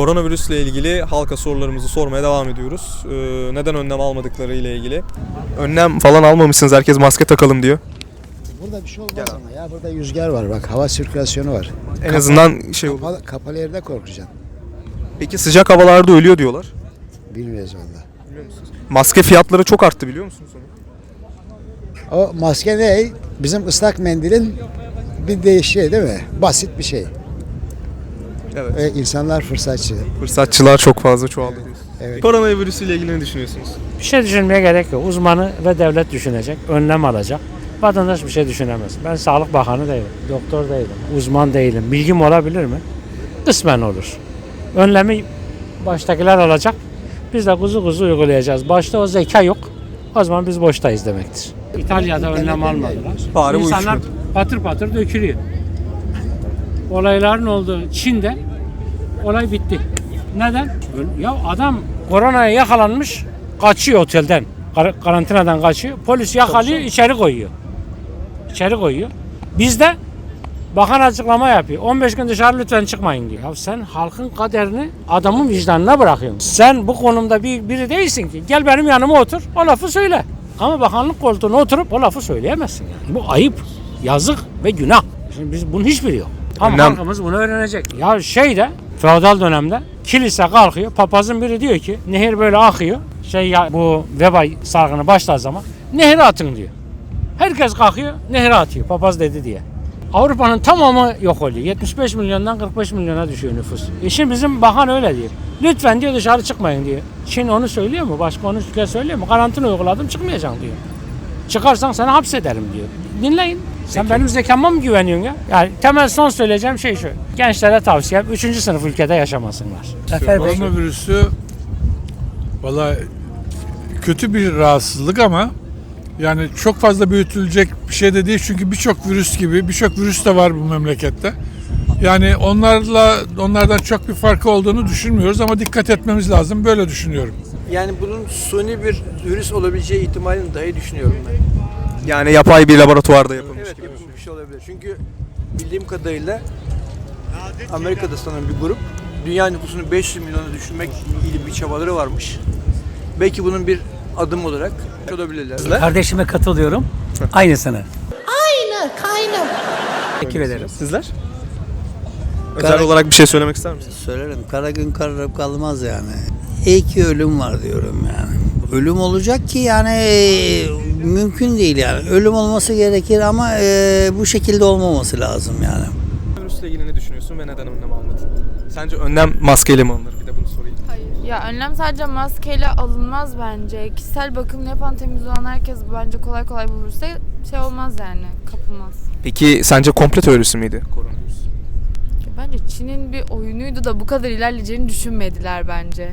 Koronavirüsle ilgili halka sorularımızı sormaya devam ediyoruz. Ee, neden önlem almadıkları ile ilgili. Önlem falan almamışsınız. Herkes maske takalım diyor. Burada bir şey olmaz ama ya burada rüzgar var bak hava sirkülasyonu var. En azından şey olur. Kapalı, kapalı yerde korkacaksın. Peki sıcak havalarda ölüyor diyorlar. Bilmiyoruz valla. Maske fiyatları çok arttı biliyor musunuz onu? O maske ne? Bizim ıslak mendilin bir değişiği değil mi? Basit bir şey. Evet. Ve insanlar fırsatçı. Fırsatçılar çok fazla çoğaldı. Evet. Koronavirüs ile ilgili ne düşünüyorsunuz? Bir şey düşünmeye gerek yok. Uzmanı ve devlet düşünecek, önlem alacak. Vatandaş bir şey düşünemez. Ben Sağlık Bakanı değilim, doktor değilim, uzman değilim. Bilgim olabilir mi? Kısmen olur. Önlemi baştakiler alacak. Biz de kuzu kuzu uygulayacağız. Başta o zeka yok. O zaman biz boştayız demektir. İtalya'da önlem almadılar. Bari İnsanlar patır patır dökülüyor. Olayların olduğu Çin'de olay bitti. Neden? Ya adam koronaya yakalanmış, kaçıyor otelden. Kar- Karantinadan kaçıyor. Polis yakalıyor, içeri koyuyor. İçeri koyuyor. Bizde bakan açıklama yapıyor. 15 gün dışarı lütfen çıkmayın diyor. Ya sen halkın kaderini adamın vicdanına bırakıyorsun. Sen bu konumda bir biri değilsin ki. Gel benim yanıma otur, o lafı söyle. Ama bakanlık koltuğuna oturup o lafı söyleyemezsin yani. Bu ayıp, yazık ve günah. Şimdi biz bunun hiçbiri yok. Ama Önlem- halkımız bunu öğrenecek. Ya şeyde feodal dönemde kilise kalkıyor. Papazın biri diyor ki nehir böyle akıyor. Şey ya bu veba salgını başlar zaman nehre atın diyor. Herkes kalkıyor nehre atıyor papaz dedi diye. Avrupa'nın tamamı yok oluyor. 75 milyondan 45 milyona düşüyor nüfus. E şimdi bizim bakan öyle diyor. Lütfen diyor dışarı çıkmayın diyor. Çin onu söylüyor mu? Başka onu ülke söylüyor mu? Karantina uyguladım çıkmayacaksın diyor. Çıkarsan seni hapsederim diyor. Dinleyin. Sen benim zekama mı güveniyorsun ya? Yani temel son söyleyeceğim şey şu. Gençlere tavsiyem 3. sınıf ülkede yaşamasınlar. Koronavirüsü valla kötü bir rahatsızlık ama yani çok fazla büyütülecek bir şey de değil çünkü birçok virüs gibi birçok virüs de var bu memlekette. Yani onlarla onlardan çok bir farkı olduğunu düşünmüyoruz ama dikkat etmemiz lazım. Böyle düşünüyorum. Yani bunun suni bir virüs olabileceği ihtimalini dahi düşünüyorum ben. Yani yapay bir laboratuvarda yapılmış Evet gibi. yapılmış bir şey olabilir. Çünkü bildiğim kadarıyla Amerika'da sanırım bir grup dünya nüfusunu 500 milyona düşürmek ilgili bir çabaları varmış. Belki bunun bir adım olarak olabilirler. Kardeşime katılıyorum. Aynısını. Aynı kaynım. Teşekkür ederim. Sizler? Özel olarak bir şey söylemek ister misiniz? Söylerim. Kara gün kararıp kalmaz yani. İyi ki ölüm var diyorum yani. Ölüm olacak ki yani mümkün değil yani. Ölüm olması gerekir ama e, bu şekilde olmaması lazım yani. Virüsle ilgili ne düşünüyorsun ve neden önlem almadın? Sence önlem maskeyle mi alınır? Bir de bunu sorayım. Ya önlem sadece maskeyle alınmaz bence. Kişisel bakım yapan temiz olan herkes bence kolay kolay bu virüse şey olmaz yani kapılmaz. Peki sence komple teorisi miydi koronavirüs? Ya Bence Çin'in bir oyunuydu da bu kadar ilerleyeceğini düşünmediler bence.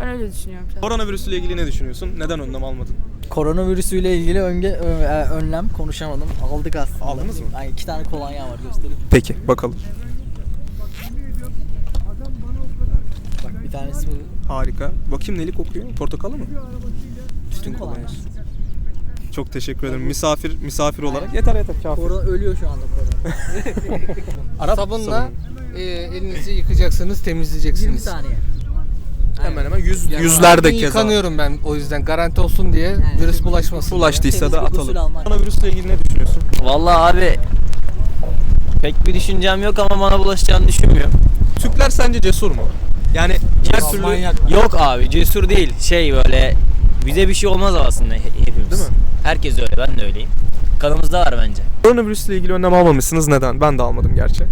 Ben öyle düşünüyorum. Koronavirüsle ilgili ne düşünüyorsun? Neden önlem almadın? Koronavirüsüyle ilgili önge, ö- e, önlem konuşamadım. Aldık aslında. Aldınız mı? Yani iki tane kolonya var göstereyim. Peki bakalım. Bak bir tanesi bu. Harika. Bakayım neli kokuyor? Portakalı mı? Tütün kolonyası. Çok teşekkür ederim. Misafir misafir olarak. Yeter yeter kafi. Korona ölüyor şu anda korona. Arap Sabunla sabunu. e, elinizi yıkacaksınız, 20 temizleyeceksiniz. saniye. Hemen hemen yüz, Yani yüzlerde ben keza. Yıkanıyorum ben o yüzden garanti olsun diye Yani virüs bulaşmasın. Bulaştıysa da atalım. Koronavirüsle ilgili ne düşünüyorsun? Vallahi abi pek bir düşüncem yok ama bana bulaşacağını düşünmüyorum. Türkler sence cesur mu? Yani her türlü Yok abi cesur değil. Şey böyle bize bir şey olmaz aslında he- hepimiz. Değil mi? Herkes öyle ben de öyleyim. Kanımızda var bence. koronavirüsle ilgili önlem almamışsınız. Neden? Ben de almadım gerçi.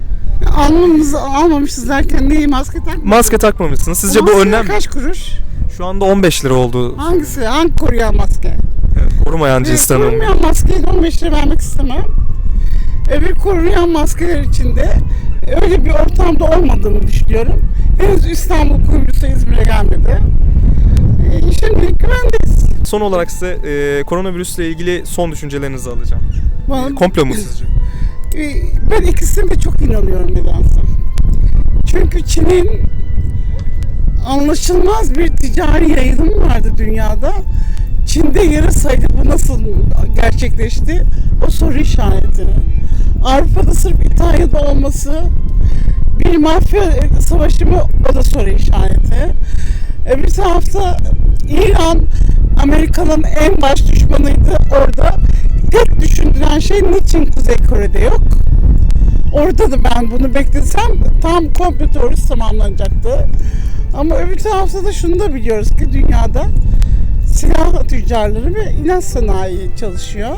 Almamızı almamışız derken neyi maske takmamışız? Maske takmamışsınız. Sizce bu Maske önlem kaç kuruş? şu anda 15 lira oldu. Hangisi? Hangi koruyan maske? Korumayan Evet, cinsten alınmış. korumayan maskeyi de 15 lira vermek istemem. Öbür koruyan maskeler içinde öyle bir ortamda olmadığını düşünüyorum. Henüz İstanbul kuyumcusu İzmir'e gelmedi. Ee, Şimdilik güvendeyiz. Son olarak size e, koronavirüsle ilgili son düşüncelerinizi alacağım. Bana- Komplo mu sizce? Ee, Ben ikisine de çok inanıyorum nedense. Çünkü Çin'in anlaşılmaz bir ticari yayılımı vardı dünyada. Çin'de yarasaydı bu nasıl gerçekleşti? O soru işareti. Avrupa'da sırf İtalya'da olması bir mafya savaşı mı o da soru işareti. Öbür tarafta İran Amerika'nın en baş düşmanıydı orada. Tek düşündüren şey niçin Kuzey Kore'de yok? Orada da ben bunu beklesem tam komplo teorisi tamamlanacaktı. Ama öbür tarafta da şunu da biliyoruz ki dünyada silah tüccarları ve ilaç sanayi çalışıyor.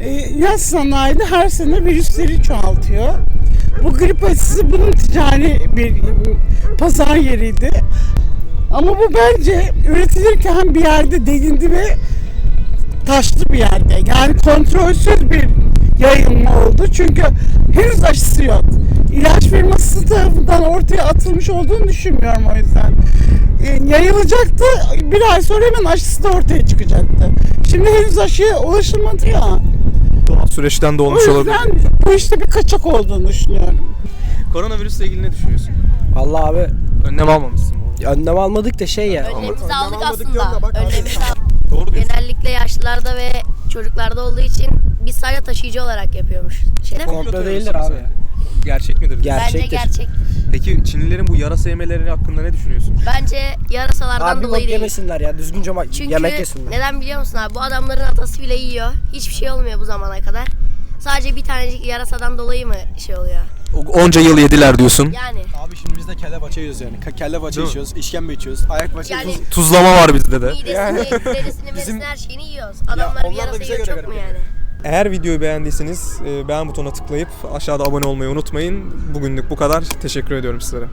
E, ilaç sanayi de her sene virüsleri çoğaltıyor. Bu grip aşısı bunun ticari bir pazar yeriydi. Ama bu bence üretilirken bir yerde delindi ve taşlı bir yerde. Yani kontrolsüz bir yayılma oldu. Çünkü henüz aşısı yok. İlaç firması tarafından ortaya atılmış olduğunu düşünmüyorum o yüzden. E, yayılacaktı. Bir ay sonra hemen aşısı da ortaya çıkacaktı. Şimdi henüz aşıya ulaşılmadı ya. Doğal süreçten de O olmuş olabilir. yüzden bu işte bir kaçak olduğunu düşünüyorum. Koronavirüsle ilgili ne düşünüyorsun? Allah abi Önlem almamışsın bu. Önlem almadık da şey ya. Önlemimizi aldık aslında. Önlemimizi aldık. Doğru diyorsun. Genellikle yaşlılarda ve çocuklarda olduğu için biz sadece taşıyıcı olarak yapıyormuş. Şey, değil mi? Komplo değildir abi. Gerçek midir? Bence Gerçektir. gerçek. Peki Çinlilerin bu yarasa yemeleri hakkında ne düşünüyorsun? Bence yarasalardan Abi dolayı bok değil. yemesinler ya düzgünce ma- Çünkü yemek yesinler. neden biliyor musun abi? Bu adamların atası bile yiyor. Hiçbir şey olmuyor bu zamana kadar. Sadece bir tanecik yarasadan dolayı mı şey oluyor? Onca yıl yediler diyorsun. Yani. Abi şimdi biz de kelle paça yiyoruz yani. Ka- Kelle paça Değil mi? içiyoruz, işkembe içiyoruz, ayak paça Yani içiyoruz. Tuzlama var bizde de. midesini, Yani. derisini, merisini her şeyini yiyoruz. Adamlar bir onlar da bize yiyor göre çok mu garip yani? Eğer videoyu beğendiyseniz e, beğen butonuna tıklayıp aşağıda abone olmayı unutmayın. Bugünlük bu kadar. Teşekkür ediyorum sizlere.